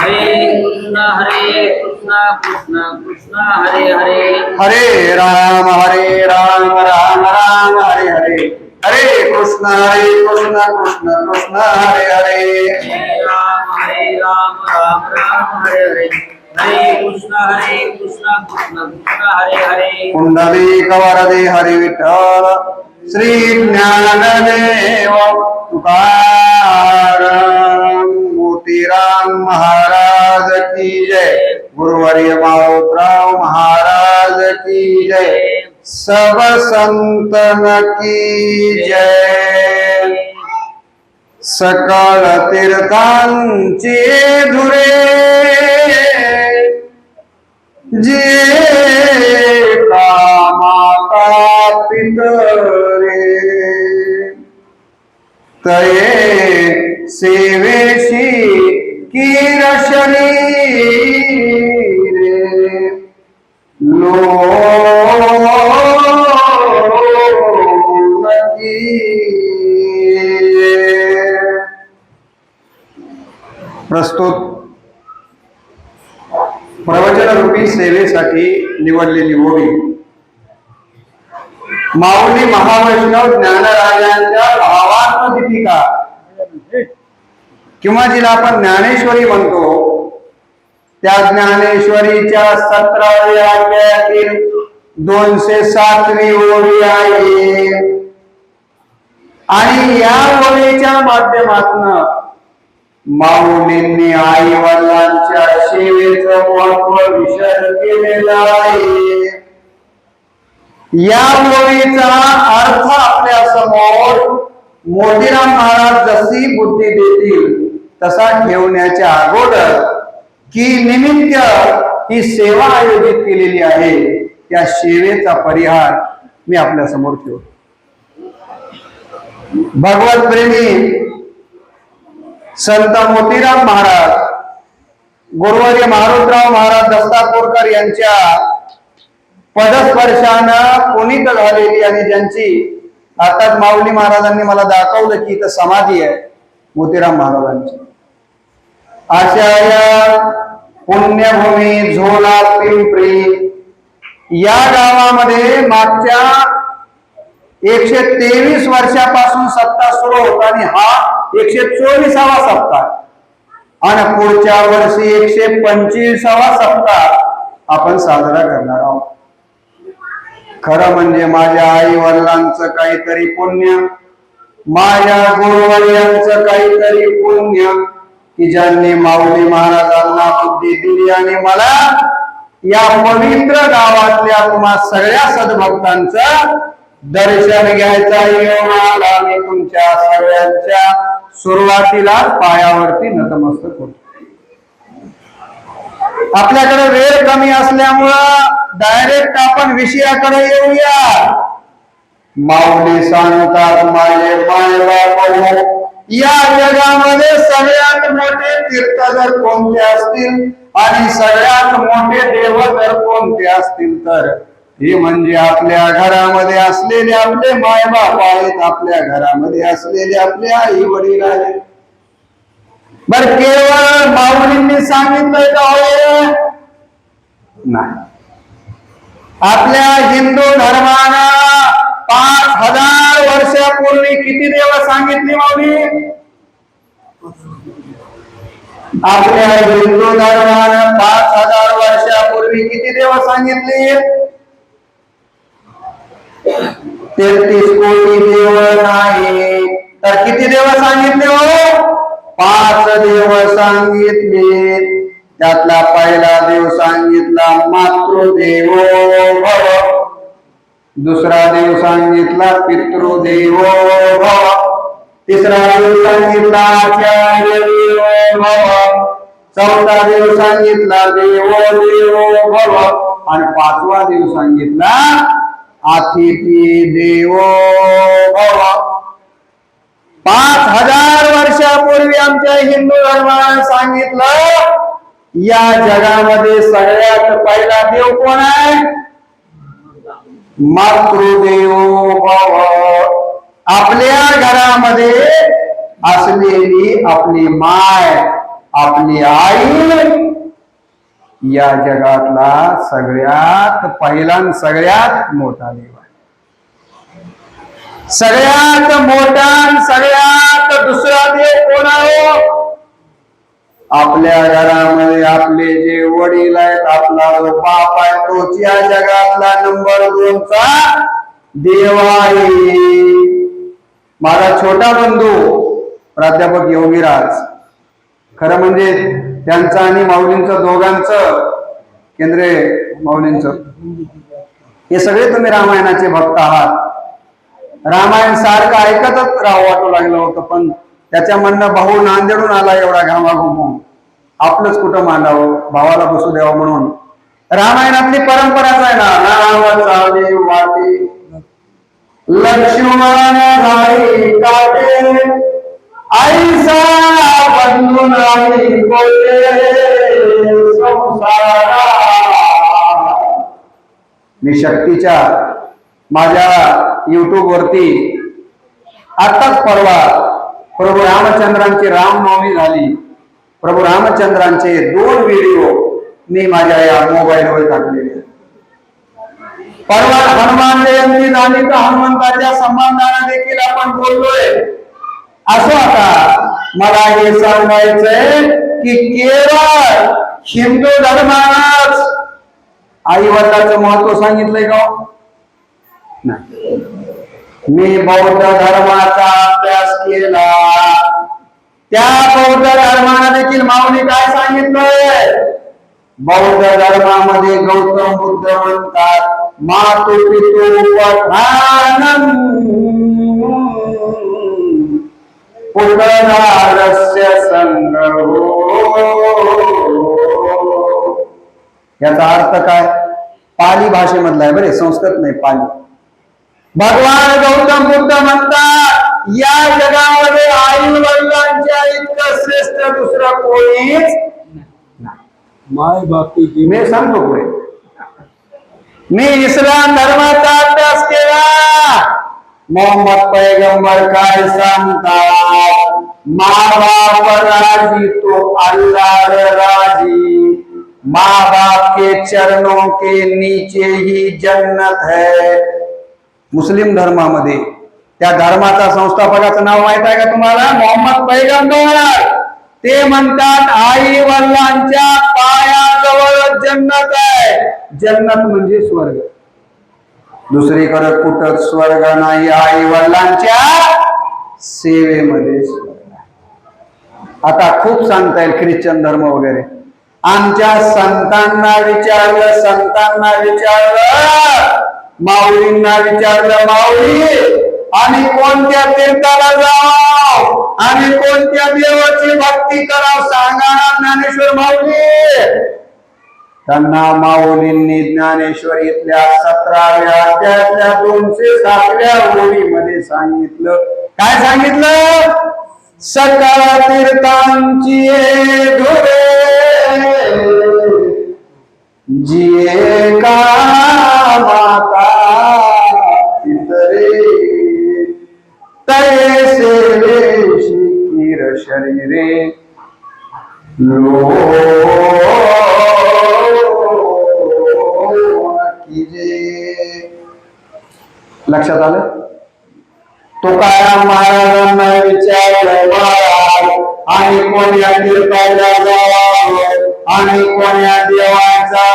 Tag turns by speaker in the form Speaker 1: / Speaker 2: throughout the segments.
Speaker 1: हरे कृष्ण हरे कृष्ण कृष्ण कृष्ण हरे हरे।
Speaker 2: हरे राम हरे राम राम राम हरे हरे। हरे कृष्ण हरे कृष्ण कृष्ण कृष्ण हरे हरे।
Speaker 1: हरे राम हरे राम राम राम हरे हरे। हरे कृष्ण हरे कृष्ण कृष्ण कृष्ण हरे हरे।
Speaker 2: कुंडलिक वरदे हरि विठ्ठल श्री ज्ञानदेव तुकाराम मोतीराम महाराज। जय गुरुवर्य माऊतराव महाराज की जय। सब संतन की जय। सकळ तीर्थांची धुरे। जे कामाता पितरे तये सेवेसाठी निवडलेली होवी माऊली महावैष्णव ज्ञानराजांच्या भावात्म दीपिका. किंवा जिला आपण ज्ञानेश्वरी म्हणतो त्या ज्ञानेश्वरीच्या सतराव्या अध्यायातील दोनशे सातवी ओळी आहे. आणि या ओळीच्या माध्यमातून माऊलींनी आई वडिलांच्या सेवेचं महत्त्व विषय केलेला आहे. या ओळीचा अर्थ आपल्यासमोर मोतीराम महाराज जशी बुद्धी देतील तसा ठेवण्याच्या अगोदर की निमित्त ही सेवा आयोजित केलेली आहे त्या सेवेचा परिहार मी आपल्यासमोर ठेवतो. भगवत प्रेमी संत मोतीराम महाराज गुरुवर्य मारुतराव महाराज दस्तापूरकर यांच्या पदस्पर्शानं पुनीत झालेली आणि ज्यांची आताच माऊली महाराजांनी मला दाखवलं की इथं समाधी आहे मोतीराम महाराजांची. अशा या पुण्यभूमी झोला पिंपरी या गावामध्ये मागच्या एकशे तेवीस वर्षापासून सत्ता सुरू होता आणि हा एकशे चोवीसावा सप्ताह. आणि पुढच्या वर्षी एकशे पंचवीसावा सप्ताह आपण साजरा करणार आहोत. खरं म्हणजे माझ्या आई वडिलांचं काहीतरी पुण्य माझ्या गुरुवर्यांचं काहीतरी पुण्य की ज्यांनी माऊली महाराजांना बुद्धी दिली आणि मला या पवित्र गावातल्या तुम्हा सगळ्या सद्भक्तांचं दर्शन घ्यायचा योग आला. मी तुमच्या सगळ्यांच्या सुरुवातीला पायावरती नतमस्तक होतो. आपल्याकडे वेळ कमी असल्यामुळं डायरेक्ट आपण विषयाकडे येऊया. माऊली सांगतात माझे माय या जगामध्ये सगळ्यात मोठे तीर्थ जर कोणते असतील? आणि सगळ्यात मोठे देव जर कोणते असतील तर हे म्हणजे आपल्या घरामध्ये असलेले आपले मायबाप आहेत आपल्या घरामध्ये असलेले आपले आई वडील आहेत. बर केवळ माऊलींनी सांगितलंय का होय नाही. आपल्या हिंदू धर्मानं पाच हजार वर्षापूर्वी किती देव सांगितली माऊली? आपल्या हिंदू धर्मानं पाच हजार वर्षापूर्वी किती देव सांगितली? तेहतीस कोटी देव नाही तर किती देव सांगितले हो? पाच देव सांगितले. त्यातला पहिला देव सांगितला मातृदेव. भव. दुसरा देव सांगितला पितृदेव. भव. तिसरा देव सांगितला आचार्य देव भव. चौथा देव सांगितला देव देव भव. आणि पाचवा देव सांगितला अतिथी देवो पाच हजार वर्षापूर्वी आमच्या हिंदू धर्माने सांगितलं या जगामध्ये सगळ्यात पहिला देव कोण आहे? मातृदेवो भव. आपल्या घरामध्ये असलेली आपली माय आपली आई या जगातला सगळ्यात पहिला सगळ्यात मोठा देव आहे. सगळ्यात मोठा सगळ्यात दुसरा देव कोण आहे हो? आपल्या घरामध्ये आपले जे वडील आहेत आपला जो बाप आहे तोच या जगातला नंबर दोनचा देव आहे. माझा छोटा बंधू प्राध्यापक योगीराज खरं म्हणजे त्यांचं आणि माऊलींचं दोघांचं केंद्रे माऊलींचं. हे सगळे तुम्ही रामायणाचे भक्त आहात. रामायण सारखं ऐकतच राहू वाटू लागलं होतं पण त्याच्या म्हणणं भाऊ नांदेडून आला एवढा घामाघुमून आपलंच कुठं मांडावं? भावाला बसू द्यावं म्हणून. रामायणातली परंपराच आहे ना? राम चाले वाटे. लक्ष्मण झाली काटे आईसा संसारा मी शक्तीच्या माझ्या युट्यूब वरती आताच परवा प्रभू रामचंद्रांची रामनवमी झाली. प्रभू रामचंद्रांचे दोन व्हिडिओ मी माझ्या या मोबाईलवर टाकलेले परवा हनुमान जयंती झाली तर हनुमंताच्या संबंधाने देखील आपण बोललोय. असं आता मला हे सांगायचंय की केवळ हिंदू धर्मालाच आई वडिलाचं महत्त्व सांगितलंय का? नाही. मी बौद्ध धर्माचा अभ्यास केला. त्या बौद्ध धर्माला देखील माऊली काय सांगितलंय? बौद्ध धर्मामध्ये गौतम बुद्ध म्हणतात मातु पितु पठानम संग्रहो। याचा अर्थ काय? पाली भाषेमधला आहे बरे संस्कृत नाही पाली. भगवान गौतम बुद्ध म्हणतात या जगामध्ये आई वडिलांच्या इतकं श्रेष्ठ दुसरं कोणीच
Speaker 3: माय जी
Speaker 2: मी सांगतो पुढे. मी इस्लाम धर्माचा मोहम्मद पैगंबर काय सांगतात? माँ बाप राजी तो अल्लाह राजी. माँ बाप के चरणों के नीचे ही जन्नत है। मुस्लिम धर्मामध्ये त्या धर्माचा संस्थापकाचं नाव माहीत आहे का तुम्हाला? मोहम्मद पैगंबर. ते म्हणतात आई वडिलांच्या पायाजवळ जन्नत आहे. जन्नत म्हणजे स्वर्ग. दुसरीकडे कुठं स्वर्ग नाही आई वडिलांच्या सेवेमध्ये आता खूप सांगता येईल ख्रिश्चन धर्म वगैरे. आमच्या संतांना विचारलं संतांना विचारलं माऊलींना विचारलं माऊली आणि कोणत्या तीर्थाला जाव आणि कोणत्या देवाची भक्ती कराव? सांगा ज्ञानेश्वर माऊली. त्यांना माऊलींनी ज्ञानेश्वरीतल्या सतराव्या अध्यायातल्या दोनशे सातव्या ओळीमध्ये सांगितलं. काय सांगितलं? सकळ तीर्थांची धुरे जिये का माता पितरे? तैसे शिकीर शरीरे. लो लक्षात आलं? तुकाराम महाराजांना विचारलं महाराज आणि कोण्या तीर्थाला जावावं आणि कोण्या देवाचा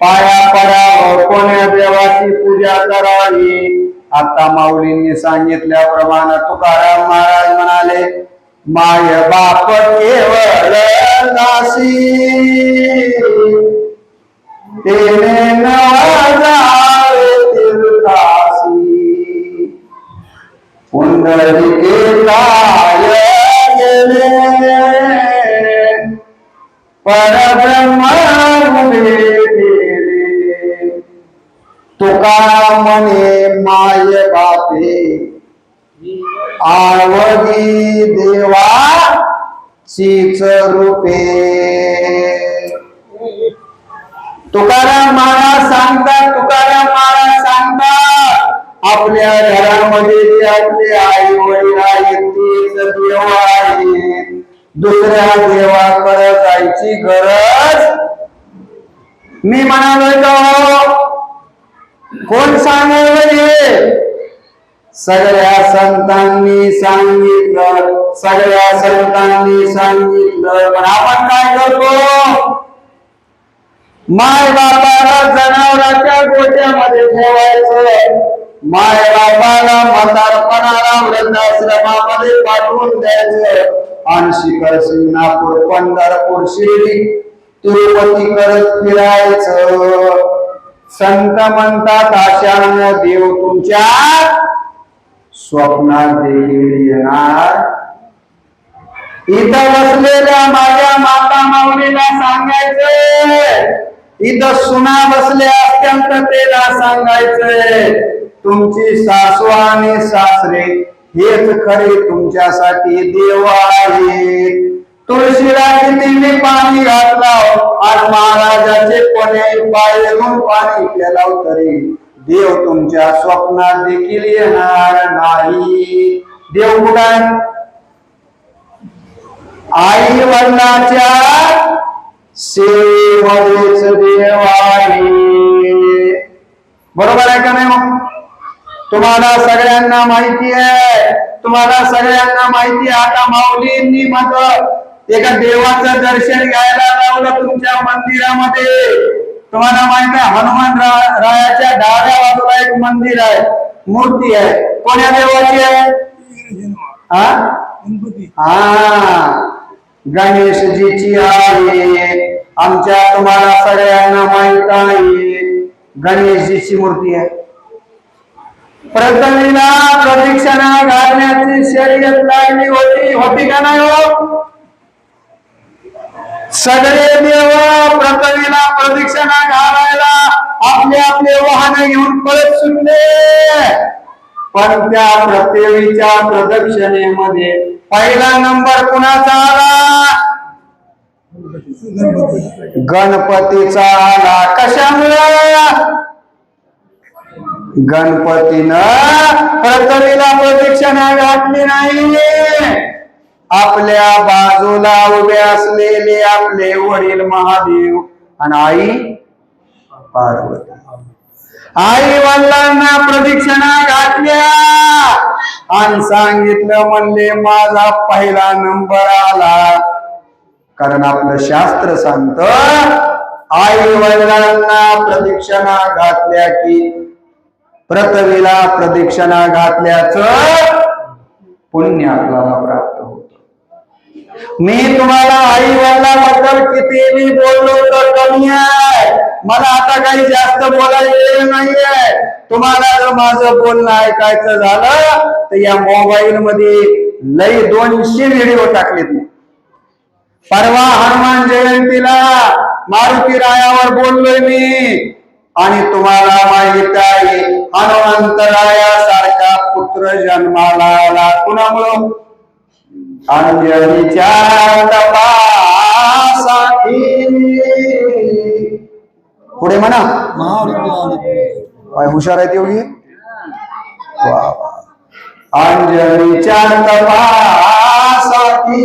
Speaker 2: पाया पडावं? कोण्या देवाची पूजा करावी? आता माऊलींनी सांगितल्याप्रमाणे तुकाराम महाराज म्हणाले माय बाप केवळ दासी तेने नवाजावे पुंडलिके काय तुका माय बापे। आवडी देवा चीच रूपे। तुकाराम महाराज सांगतात तुकाराम आपल्या घरामध्ये जे आपले आई वडील आहेत तेच देव आहेत. दुसऱ्या देवाकडे जायची गरज? मी म्हणालोय का हो? कोण सांगायला हे? सगळ्या संतांनी सांगितलं सगळ्या संतांनी सांगितलं. पण आपण काय करतो? माय बापाला जनावरांच्या गोट्यामध्ये ठेवायचं. माय बापाला म्हातारपणाला वृद्धाश्रमामध्ये पाठवून द्यायचं. आणि शिखर सिंगणापूर पंढरपूर शिर्डी तिरुपती करत फिरायचं. संत म्हणतात अशानं देव तुमच्या स्वप्नात देखील येणार. इथं बसलेल्या माझ्या माता माऊलीला सांगायचंय. इथं सुना बसल्या अत्यंत तेला सांगायचंय. तुमची सासू आणि सासरे हेच खरे तुमच्यासाठी देव आहे. तुळशीला किती पाणी घातला आणि महाराजाचे कोणी पायरून पाणी केलं तरी देव तुमच्या स्वप्नात देखील येणार नाही. देव कुठं? आई वडिलाच्या सेवेच देव आहे. बरोबर आहे का नाही मग? तुम्हाला सगळ्यांना माहिती आहे. तुम्हाला सगळ्यांना माहिती आहे. आता माऊलींनी मात्र एका देवाचं दर्शन घ्यायला लावलं तुमच्या मंदिरामध्ये. तुम्हाला माहीत आहे हनुमान रायाच्या डाव्या बाजूला एक मंदिर आहे. मूर्ती आहे. कोण्या देवाची आहे? हा गणेशजीची आहे. आमच्या तुम्हाला सगळ्यांना माहीत आहे. गणेशजीची मूर्ती आहे. प्रथमीला प्रदक्षिणा घालण्याची शर्यत लागली होती. होती का नाही हो? सगळे देव प्रथमीला प्रदक्षिणा घालायला आपले आपले वाहन घेऊन पळत सुटले. पण त्या प्रत्येवीच्या प्रदक्षिणेमध्ये पहिला नंबर कुणाचा आला? गणपतीचा आला. कशामुळे? गणपतीनं प्रथमेला प्रदक्षिणा घातली नाही. आपल्या बाजूला उभे असलेले आपले वडील महादेव आणि आई पार्वती. आई वडिलांना प्रदक्षिणा घातल्या आणि सांगितलं म्हणले माझा पहिला नंबर आला. कारण आपलं शास्त्र सांगत आई वडिलांना प्रदक्षिणा घातल्या की प्रथवीला प्रदक्षिणा घातल्याच पुण्य आपल्याला प्राप्त होत. मी तुम्हाला आई वडिलाबद्दल किती मी बोललो तर कमी आहे. मला आता काही जास्त बोलायचं नाहीये. तुम्हाला जर माझं बोलणं ऐकायचं झालं तर या मोबाईल मध्ये लई दोनशे व्हिडिओ टाकलेत मी. परवा हनुमान जयंतीला मारुती रायावर बोललोय मी. आणि तुम्हाला माहीत आहे हनुमंतरायासारखा पुत्र जन्माला आला. कुणामुळं अंजनीच्या तपासाठी पुढे म्हणा. काय हुशार आहेत योगी? वा वा. अंजनीच्या तपासाठी